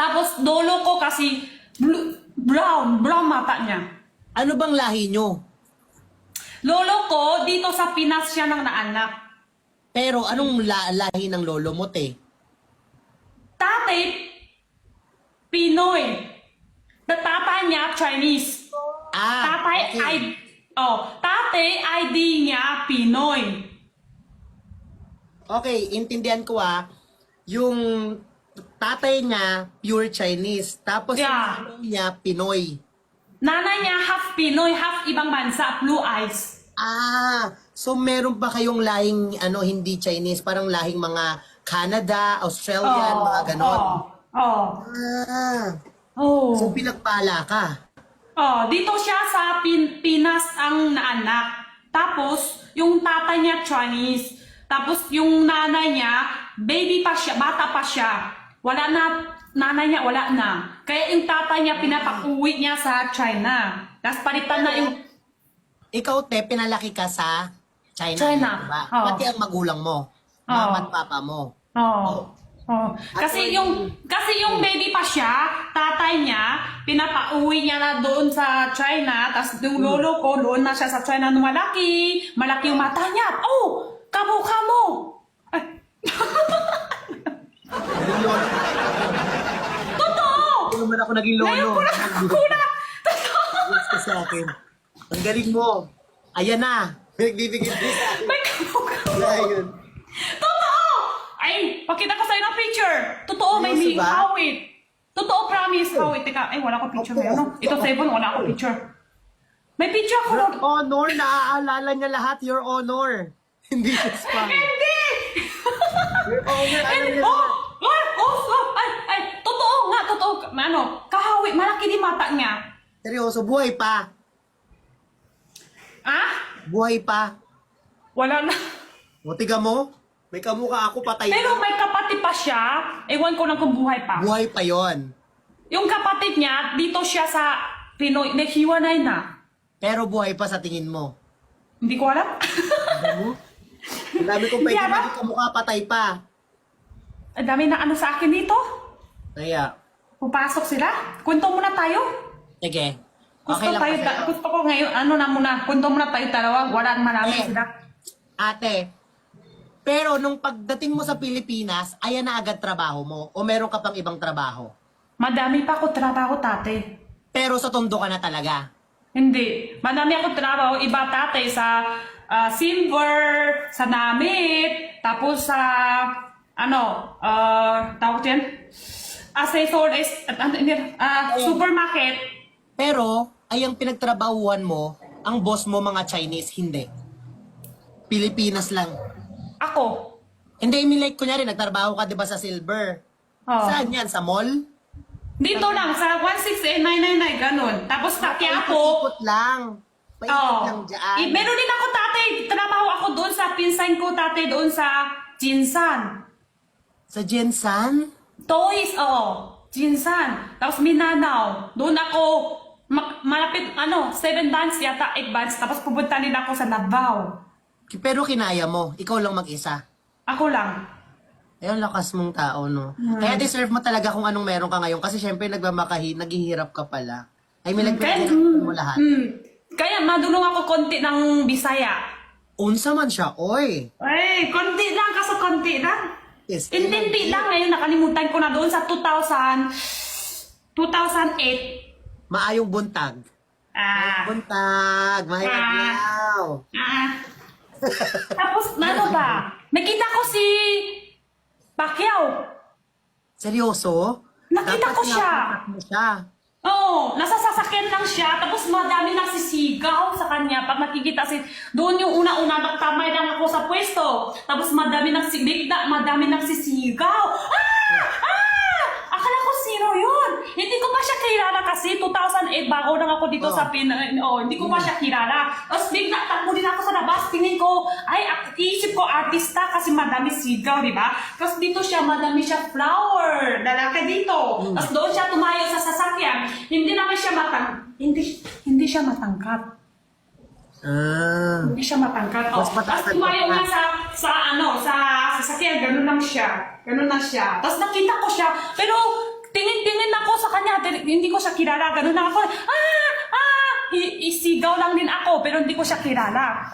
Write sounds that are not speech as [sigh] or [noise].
Tapos lolo ko kasi blue, brown, brown mata niya. Ano bang lahi nyo? Lolo ko, dito sa Pinas siya nang naanak. Pero anong la- lahi ng lolo mo, te? Tatay, Pinoy. The tatay niya, Chinese. Ah, Tatay, okay. I, oh, tatay ID niya, Pinoy. Okay, intindihan ko ah. Yung tatay niya, pure Chinese. Tapos Yeah. yung nanay niya, Pinoy. Nanay niya, half Pinoy, half ibang bansa, blue eyes. Ah, so meron pa kayong lahing ano hindi Chinese, parang lahing mga Canada, Australian, mga ganon. Oh. Ah, Oh. so pinagpala ka. Oh, dito siya sa Pin- Pinas ang naanak. Tapos, yung tatay niya Chinese. Tapos, yung nanay niya, baby pa siya, bata pa siya. Wala na, nanay niya wala na. Kaya yung tatay niya, pinapauwi niya sa China. Tapos palitan na yung, Ikaw, te, pinalaki ka sa China. China, Diba? oo. Pati ang magulang mo. Oo. Mama at papa mo. oh. Oh. Kasi yung kasi yung baby pa siya, tatay niya, pinapauwi niya na doon sa China, tapos yung lolo ko doon na siya sa China nung malaki, malaki yung mata niya. Oh, kamukha mo. Ay, Naging lolo. Naman ako naging lolo. Ngayon ko na kuna. Totoo. Ka sa akin. Ang galing mo. Ayan na. Nagbibigay din sa akin. May kamukha mo. Wala yun. Totoo. Ay, pakita ko sa'yo ng picture. Totoo, may Seryoso mi ba? hawit. Totoo, promise, hawit. Teka, ay, wala ko picture Opo. ngayon. no? Ito, Sebon, wala ko picture. May picture ako. Your honor, naaalala niya lahat. Your honor. [laughs] Hindi just pa. Hindi! Your honor, alam And, niya oh, lahat. Malaki din mata niya. Seryoso, buhay pa. Ah? Buhay pa. Wala na. O, tiga mo. May kamukha ako patay. Pero may kapatid pa siya. Ewan ko lang kung buhay pa. Buhay pa yon. Yung kapatid niya, dito siya sa Pinoy, naghiwanay na. Pero buhay pa sa tingin mo. Hindi ko alam. Alam mo? Ang dami kong pwede maging kamukha patay pa. Ang dami na ano sa akin dito. Kaya, Pupasok sila. Kwento muna tayo. sige. Gusto Okay lang tayo, sa'yo. gusto ko ngayon, ano na muna, kwento muna tayo dalawa. Wala marami Eh. sila. Ate, pero nung pagdating mo sa Pilipinas, ayan na agad trabaho mo o meron ka pang ibang trabaho? Madami pa ako trabaho, tate. Pero sa tondo ka na talaga. Hindi. Madami ako trabaho. Iba tatay sa ah, silver, sa damit, tapos sa, ano, uh, tawag yan? Accessories, at ano, hindi, ah, supermarket. Pero, ay ang pinagtrabahuan mo, ang boss mo mga Chinese, hindi. Pilipinas lang. Ako. Hindi, I mean like, kunyari, nagtrabaho ka, di ba, sa Silver? Oh. Saan yan? Sa mall? Dito lang, sa 168,999, ganun. Tapos sa Quiapo, Paikot lang. Paikot Oh. lang dyan. I- meron din ako tatay. Trabaho ako doon sa pinsan ko tatay doon sa Jinsan. Sa Jensan? Toys, oo. Jinsan. Tapos Minanaw. Doon ako ma- malapit, ano, 7 bands yata, 8 bands. Tapos pupunta din ako sa Davao. Pero kinaya mo. Ikaw lang mag-isa. Ako lang. Ayun, lakas mong tao, no? Hmm. Kaya deserve mo talaga kung anong meron ka ngayon. Kasi syempre, nagmamakahi, naghihirap ka pala. I mean, Kaya, nagpapahirapan mo lahat. hmm, kaya madulong ako konti ng Bisaya. Unsa man siya, oy. Ay, konti lang, kaso konti lang. Yes, Intindi lang ngayon, nakalimutan ko na doon sa 2000, 2008. Maayong buntag. Ah, Buntag, may Ah. adlaw. ah. [laughs] Tapos, ano ba? Nakita ko si Pacquiao. Seryoso? Nakita Dapat ko siya. mo siya. Oo, nasa sasakyan lang siya, tapos madami nagsisigaw sa kanya. Pag nakikita si... Doon yung una-una, nagtamay lang ako sa pwesto. Tapos madami nagsibigda, madami nagsisigaw. Ah! Akala ko sino yun? Hindi ko pa siya kilala kasi 2008 bago lang ako dito Oh. sa Pin... Oh, hindi ko pa siya kilala. Tapos bigla, takbo din ako sa labas. Tingin ko, ay, ak- isip ko artista kasi madami sigaw, di ba? Tapos dito siya, madami siya flower. Lalaki dito. Mm. Tapos doon siya tumayo sa sasakyan. Hindi naman siya matang... Hindi, hindi siya matangkat. Ah. Hindi siya matangkat. Oh. Mas Tapos tumayo nga sa, sa ano, sa sasakyan. Ganun lang siya. Ganun na siya. Tapos nakita ko siya. Pero tumingin ako sa kanya. Hindi ko siya kilala. Ganun lang ako. Ah! Ah! Isigaw lang din ako pero hindi ko siya kilala.